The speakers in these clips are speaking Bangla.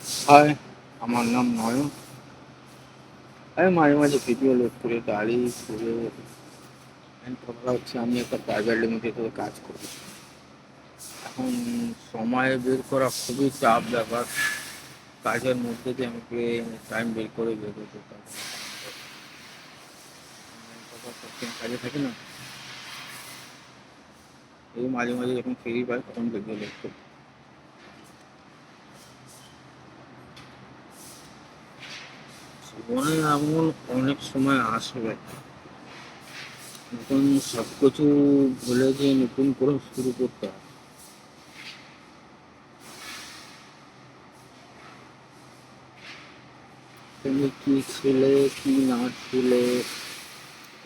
হাই আমার নাম নয়ন। আমি মাঝে মাঝে ভিডিও লোড করে গাড়ি করে হচ্ছে আমি একটা প্রাইভেট লিমিটেডে কাজ করি। এখন সময় বের করা খুবই চাপ ব্যাপার। কাজের মধ্যে দিয়ে আমাকে টাইম বের করে বের করতে সবসময় কাজে থাকি না? এই মাঝে মাঝে যখন ফ্রি পাই, তখন ভিডিও লোড করি। জীবনে এমন অনেক সময় আসবে। নতুন সব কিছু ভুলে গিয়ে নতুন করে শুরু করতে হবে। তুমি কি ছিলে, কি না ছিলে,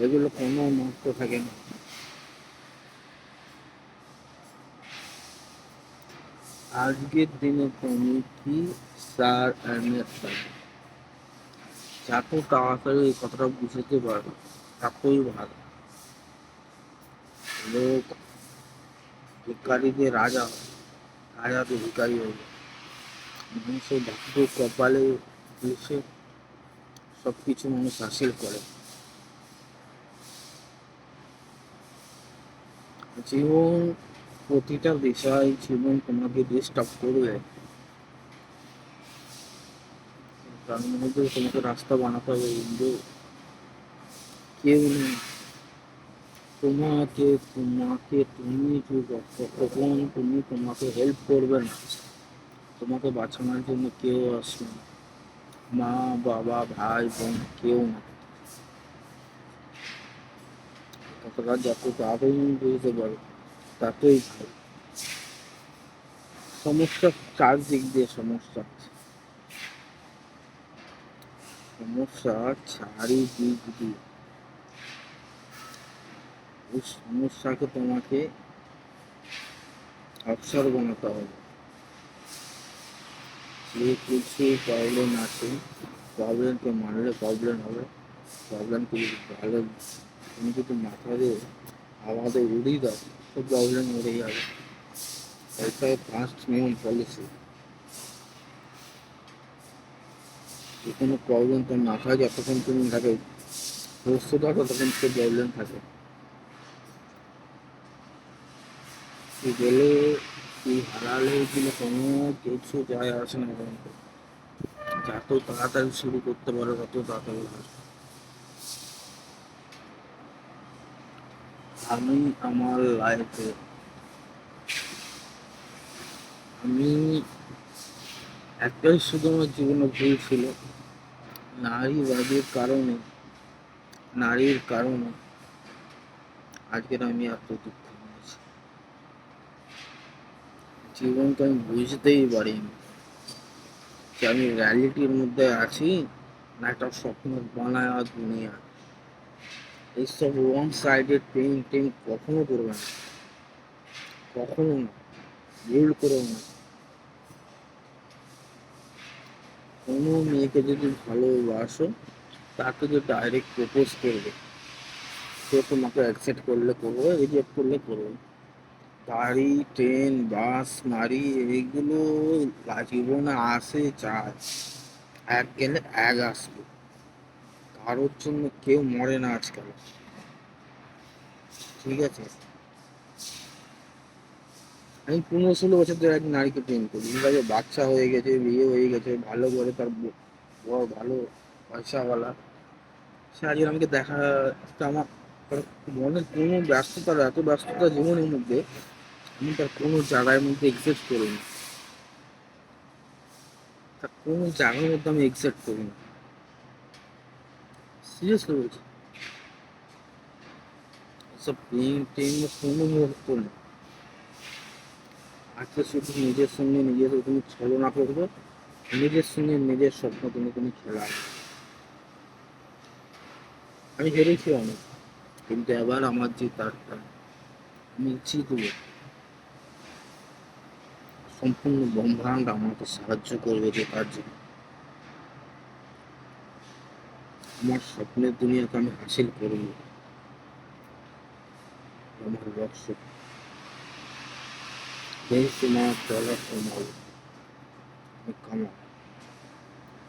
এগুলো কোনো মাত্র থাকে না। আজকের দিনে তুমি কি, স্যার যত তাড়াতাড়ি এই কথাটা বুঝতে পারবে ততই ভালো লোক ভিকারিদের রাজা হয় রাজা তো ভিকারি হয়ে যায় মানুষের ভাগ্য কপালে দেশে সব কিছু মানুষ হাসিল করে জীবন প্রতিটা বিষয় জীবন তোমাকে ডিস্টার্ব করবে তার মধ্যে তোমাকে রাস্তা বানাতে হবে, কিন্তু কেউ নেই তোমাকে তোমাকে তুমি যতক্ষণ তুমি তোমাকে হেল্প করবে না, তোমাকে বাঁচানোর জন্য কেউ আসবে না। মা, বাবা, ভাই, বোন কেউ না। কথাটা যত তাড়াতাড়ি বুঝতে পারো, ততই ভালো। সমস্যা চারদিক দিয়ে সমস্যা আছে সমস্যা চারিদিক দিয়ে ওই সমস্যাকে তোমাকে অবসর বানাতে হবে। যে কিছু প্রবলেম আছে প্রবলেমকে মানলে প্রবলেম হবে প্রবলেমকে যদি ভালো তুমি যদি মাথা দিয়ে আমাদের উড়িয়ে দাও, তো প্রবলেম উড়ে যাবে। এটাই ফার্স্ট নিয়ম পলিসি যে কোনো প্রবলেম তোর মাথায় যতক্ষণ তুমি থাকে সুস্থ থাকো তখন সে প্রবলেম থাকে। তুই গেলে তুই হারালে এগুলো কোনো কিছু যায় আসে না কিন্তু যত তাড়াতাড়ি শুরু করতে পারো, তত তাড়াতাড়ি ভালো আমি আমার লাইফে আমি একটাই শুধু আমার জীবনে ভুল ছিল। নারীবাদীর কারণে, নারীর কারণে আজকের আমি এত দুঃখ নিয়েছি জীবনকে আমি বুঝতেই পারিনি যে আমি রিয়ালিটির মধ্যে আছি না একটা স্বপ্ন বানায় দুনিয়া। এইসব ওয়ান সাইডেড পেইন্টিং কখনো করবে না। কখনো না। ভুল করো না। কোনো মেয়েকে যদি ভালোবাসো, তাকে যদি ডাইরেক্ট প্রপোজ করবে। সে তোমাকে অ্যাকসেপ্ট করলে করবে রিজেক্ট করলে করবে গাড়ি ট্রেন বাস নারী এইগুলো জীবনে আসে চায় এক গেলে এক আসবে। কারোর জন্য কেউ মরে না আজকাল। ঠিক আছে? আমি পনেরো ষোলো বছর ধরে এক নারীকে প্রেম করি ঠিক বাচ্চা হয়ে গেছে বিয়ে হয়ে গেছে ভালো করে তার বড় ভালো পয়সাওয়ালা সে আজকে আমাকে দেখা আমার তার মনে কোনো ব্যস্ততার এত ব্যস্ততা জীবনের মধ্যে আমি তার কোনো জায়গার মধ্যে এক্সেপ্ট করি না তার কোনো জায়গার মধ্যে আমি এক্সেপ্ট করি না সিরিয়াসলি বলছি সব প্রেম টেম কোনো মুহূর্ত নেই আজকে শুধু নিজের সঙ্গে নিজের তুমি ছলনা করবে? নিজের সঙ্গে নিজের স্বপ্ন তুমি তুমি খেলা আমি হেরেছি অনেক, কিন্তু এবার আমার যে তারটা, আমি সম্পূর্ণ ব্রহ্মাণ্ড আমাকে সাহায্য করবে যে তার জন্য। আমার স্বপ্নের দুনিয়াকে আমি হাসিল করব। আমার লক্ষ্য Quem se mata, ela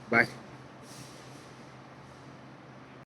bye.